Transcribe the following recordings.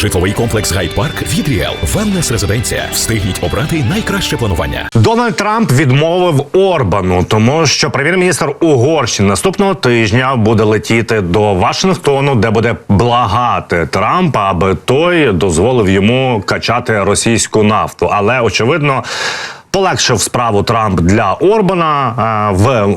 Житловий комплекс Гайд Парк від Ріел. Резиденція. Встигніть обрати найкраще планування. Дональд Трамп відмовив Орбану, тому що прем'єр-міністр Угорщини наступного тижня буде летіти до Вашингтону, де буде благати Трампа, аби той дозволив йому качати російську нафту. Але очевидно полегшив справу Трамп для Орбана е, в.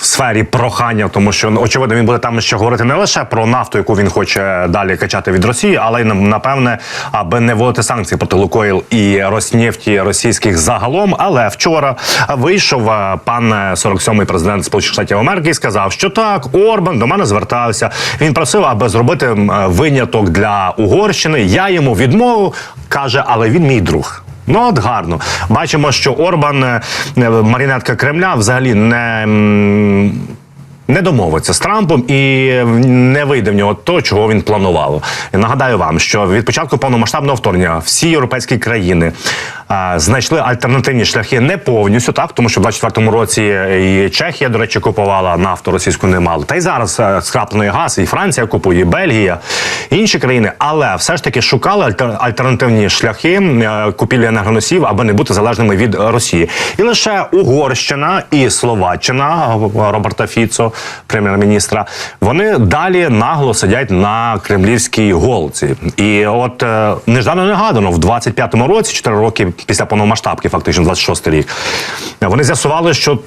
В сфері прохання, тому що ну, очевидно він буде там ще говорити не лише про нафту, яку він хоче далі качати від Росії, але й напевне, аби не вводити санкції проти Лукойл і Роснефті російських загалом. Але вчора вийшов е, пан 47-й президент Сполучених Штатів Америки і сказав, що так, Орбан до мене звертався. Він просив, аби зробити е, виняток для Угорщини. Я йому відмовив, каже, але він мій друг. Ну, от гарно. Бачимо, що Орбан, е, е, марінетка Кремля, взагалі не. Не домовиться з Трампом і не вийде в нього то, чого він планував. Нагадаю вам, що від початку повномасштабного вторгнення всі європейські країни знайшли альтернативні шляхи не повністю, так тому що в 24-му році і Чехія, до речі, купувала нафту російську немало. Та й зараз е, скраплений газ, і Франція купує, і Бельгія, і інші країни, але все ж таки шукали альтер- альтернативні шляхи е, купівлі енергоносіїв, аби не бути залежними від Росії. І лише Угорщина і Словаччина Роберта Фіцо, прем'єр-міністра, вони далі нагло сидять на кремлівській голці. І от е, неждано негадано, в 25-му році, 4 роки після повномасштабки, фактично 26 рік, вони з'ясували, що.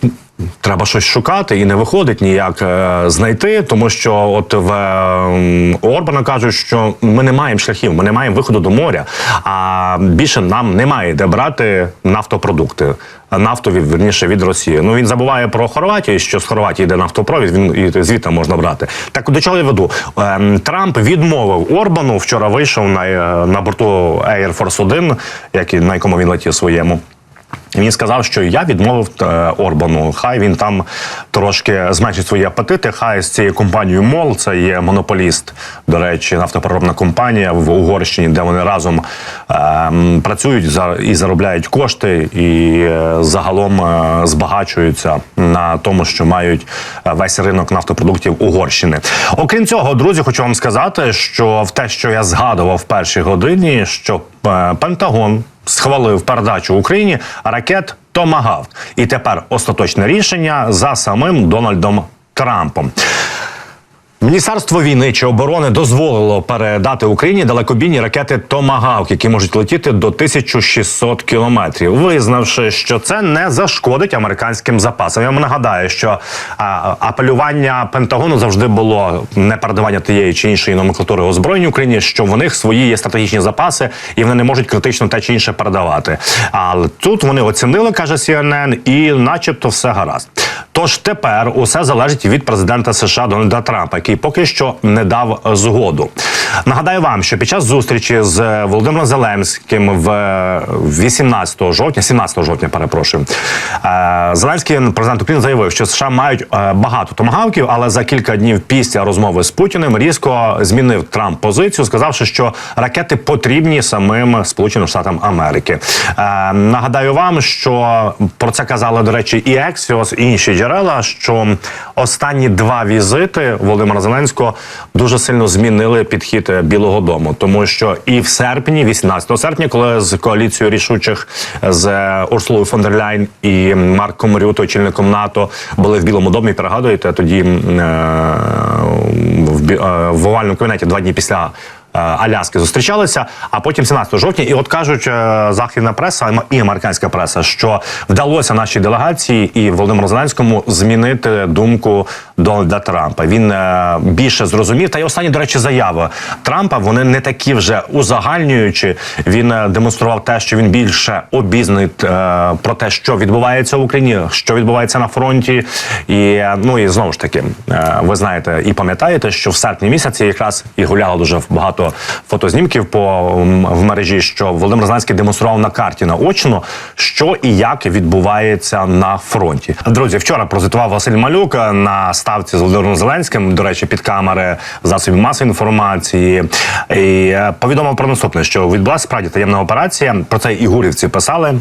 Треба щось шукати і не виходить ніяк е, знайти, тому що от в е, Орбана кажуть, що ми не маємо шляхів, ми не маємо виходу до моря, а більше нам немає де брати нафтопродукти. Нафтові верніше від Росії. Ну він забуває про Хорватію, що з Хорватії йде нафтопровід. Він і звідти можна брати. Так до чого я веду? Ем, Трамп відмовив Орбану. Вчора вийшов на, е, на борту Air Force 1, як і на якому він летів своєму. Він сказав, що я відмовив е, Орбану. Хай він там трошки зменшить свої апетити. Хай з цією компанією МОЛ, це є монополіст, до речі, нафтопереробна компанія в Угорщині, де вони разом е, працюють і заробляють кошти, і е, загалом е, збагачуються на тому, що мають е, весь ринок нафтопродуктів Угорщини. Окрім цього, друзі, хочу вам сказати, що в те, що я згадував в першій годині, що е, Пентагон схвалив передачу Україні ракет Томагавт. І тепер остаточне рішення за самим Дональдом Трампом. Міністерство війни чи оборони дозволило передати Україні далекобійні ракети Томагавк, які можуть летіти до 1600 кілометрів, визнавши, що це не зашкодить американським запасам. Я вам нагадаю, що а, апелювання Пентагону завжди було не передавання тієї чи іншої номенклатури озброєнь Україні, що в них свої є стратегічні запаси, і вони не можуть критично те чи інше передавати. Але тут вони оцінили, каже CNN, і, начебто, все гаразд. Тож тепер усе залежить від президента США Дональда Трампа, який поки що не дав згоду. Нагадаю вам, що під час зустрічі з Володимиром Зеленським в 18 жовтня, 17 жовтня, перепрошую, е, Зеленський президент України заявив, що США мають е, багато томагавків, але за кілька днів після розмови з Путіним різко змінив Трамп позицію, сказавши, що ракети потрібні самим Сполученим Штатам Америки. Е, Нагадаю вам, що про це казали, до речі, і Ексіос, і інші джерела, що останні два візити Володимира Зеленського дуже сильно змінили підхід е, Білого Дому, тому що і в серпні, 18 серпня, коли з коаліцією рішучих з Урсулою фон дер Ляйн і Марком Рюто, очільником НАТО, були в Білому домі. Пригадуєте, тоді е, в, е, в овальному кабінеті два дні після. Е, Аляски зустрічалися, а потім 17 жовтня, і от кажуть е, західна преса і американська преса, що вдалося нашій делегації і Володимиру Зеленському змінити думку Дональда Трампа. Він е, більше зрозумів. Та й останні, до речі, заяви Трампа вони не такі вже узагальнюючі. Він демонстрував те, що він більше обізнаний про те, що відбувається в Україні, що відбувається на фронті. І ну і знову ж таки, ви знаєте і пам'ятаєте, що в серпні місяці якраз і гуляло дуже багато фотознімків по в мережі, що Володимир Зеленський демонстрував на карті наочно, що і як відбувається на фронті. Друзі, вчора прозвітував Василь Малюк е, на ставці з Володимиром Зеленським. До речі, під камери засобів масової інформації і е, повідомив про наступне, що відбулася справді таємна операція. Про це і гурівці писали.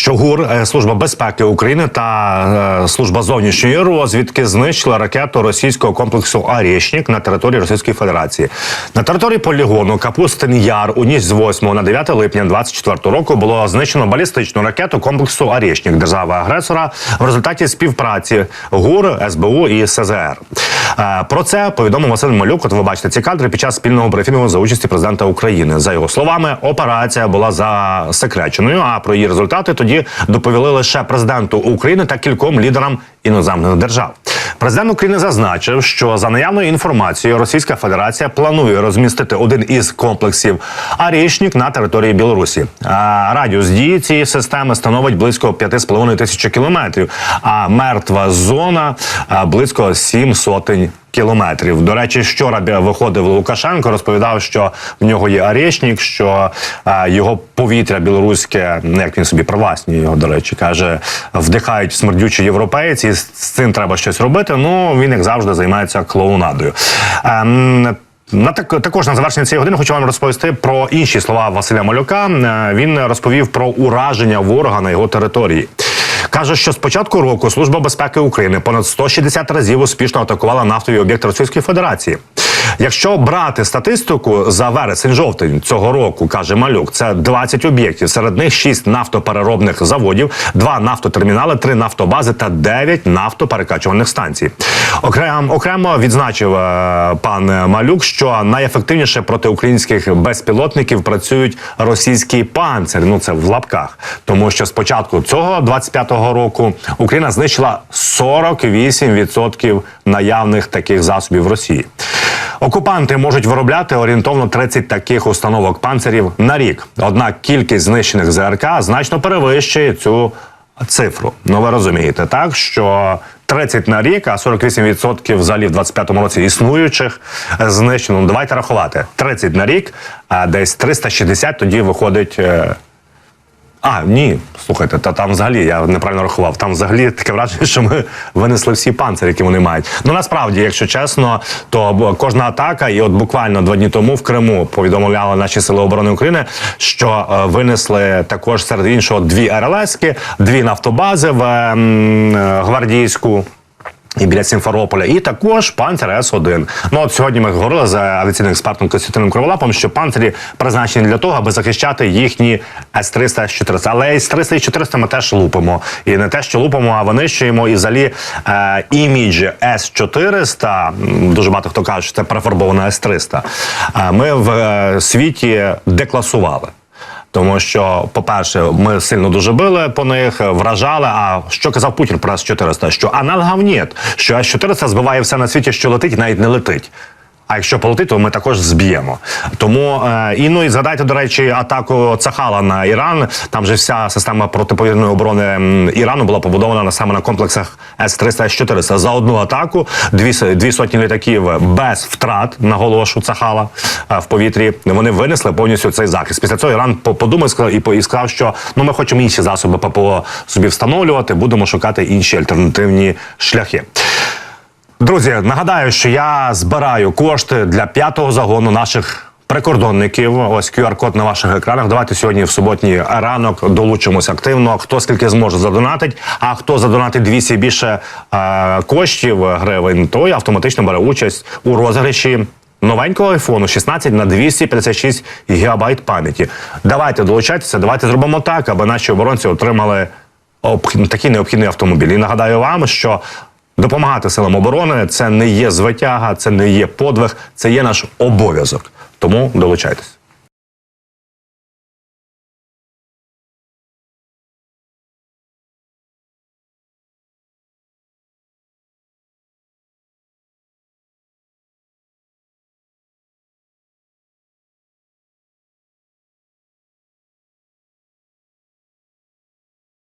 Що ГУР, е, Служба безпеки України та е, служба зовнішньої розвідки знищили ракету російського комплексу Арєшнік на території Російської Федерації. На території полігону Капустин Яр у ніч з 8 на 9 липня 24 року було знищено балістичну ракету комплексу Арєшнік держави агресора в результаті співпраці ГУР, СБУ і СЗР. Е, Про це повідомив Василь Малюк. От ви бачите ці кадри під час спільного брифінгу за участі президента України. За його словами, операція була засекреченою. А про її результати тоді доповіли лише президенту України та кільком лідерам іноземних держав. Президент України зазначив, що за наявною інформацією Російська Федерація планує розмістити один із комплексів Арішнік на території Білорусі. А радіус дії цієї системи становить близько 5,5 тисячі кілометрів, а мертва зона близько 7 сотень. Кілометрів до речі, вчора виходив Лукашенко, розповідав, що в нього є Арєшнік, що е, його повітря білоруське, ну, як він собі привласнює його, до речі, каже, вдихають смердючі європейці. І З цим треба щось робити. Ну він як завжди займається клоунадою. Ем, на так також на завершення цієї години хочу вам розповісти про інші слова Василя Малюка. Е, Він розповів про ураження ворога на його території. Каже, що з початку року Служба безпеки України понад 160 разів успішно атакувала нафтові об'єкти Російської Федерації. Якщо брати статистику за вересень-жовтень цього року, каже Малюк, це 20 об'єктів. Серед них 6 нафтопереробних заводів, 2 нафтотермінали, 3 нафтобази та 9 нафтоперекачувальних станцій. Окремо, окремо відзначив е, пан Малюк, що найефективніше проти українських безпілотників працюють російські панцирі. Ну це в лапках, тому що з початку цього 25-го року Україна знищила 48% наявних таких засобів Росії. Окупанти можуть виробляти орієнтовно 30 таких установок панцирів на рік. Однак кількість знищених ЗРК значно перевищує цю цифру. Ну ви розумієте, так що 30 на рік, а 48% взагалі в 25-му році існуючих е, знищено. Ну, давайте рахувати. 30 на рік, а десь 360 тоді виходить. А, ні, слухайте, та там взагалі я неправильно рахував. Там взагалі таке враження, що ми винесли всі панцири, які вони мають. Ну насправді, якщо чесно, то кожна атака, і от буквально два дні тому в Криму повідомляли наші сили оборони України, що е, винесли також серед іншого дві РЛСки, дві нафтобази в е, е, гвардійську. І біля Сімферополя, і також панцир С-1. Ну от сьогодні ми говорили з авіаційним експертом Костянтином Криволапом, що панцирі призначені для того, аби захищати їхні С-300, С-400. Але С-300 і 400 ми теж лупимо. І не те, що лупимо, а винищуємо. І взагалі е, імідж С-400, дуже багато хто каже, що це перефарбована С-300, е, ми в е, світі декласували. Тому що, по-перше, ми сильно дуже били по них, вражали. А що казав Путін про С-400? Що аналогів нет, що С-400 збиває все на світі, що летить, навіть не летить. А якщо полетить, то ми також зб'ємо. Тому е, і ну і згадайте, до речі, атаку Цахала на Іран. Там же вся система протиповітряної оборони Ірану була побудована на саме на комплексах С-300, С-400. За одну атаку дві, дві сотні літаків без втрат, наголошу Цахала е, в повітрі. Вони винесли повністю цей захист. Після цього Іран по- подумав і і сказав, що ну ми хочемо інші засоби ППО собі встановлювати, будемо шукати інші альтернативні шляхи. Друзі, нагадаю, що я збираю кошти для п'ятого загону наших прикордонників. Ось QR-код на ваших екранах. Давайте сьогодні в суботній ранок долучимось активно. Хто скільки зможе задонатить, а хто задонатить 200 і більше е, коштів гривень, той автоматично бере участь у розіграші. Новенького айфону 16 на 256 гігабайт пам'яті. Давайте долучайтеся, давайте зробимо так, аби наші оборонці отримали об- такий необхідний автомобіль. І нагадаю вам, що допомагати силам оборони це не є звитяга, це не є подвиг, це є наш обов'язок. Тому долучайтесь.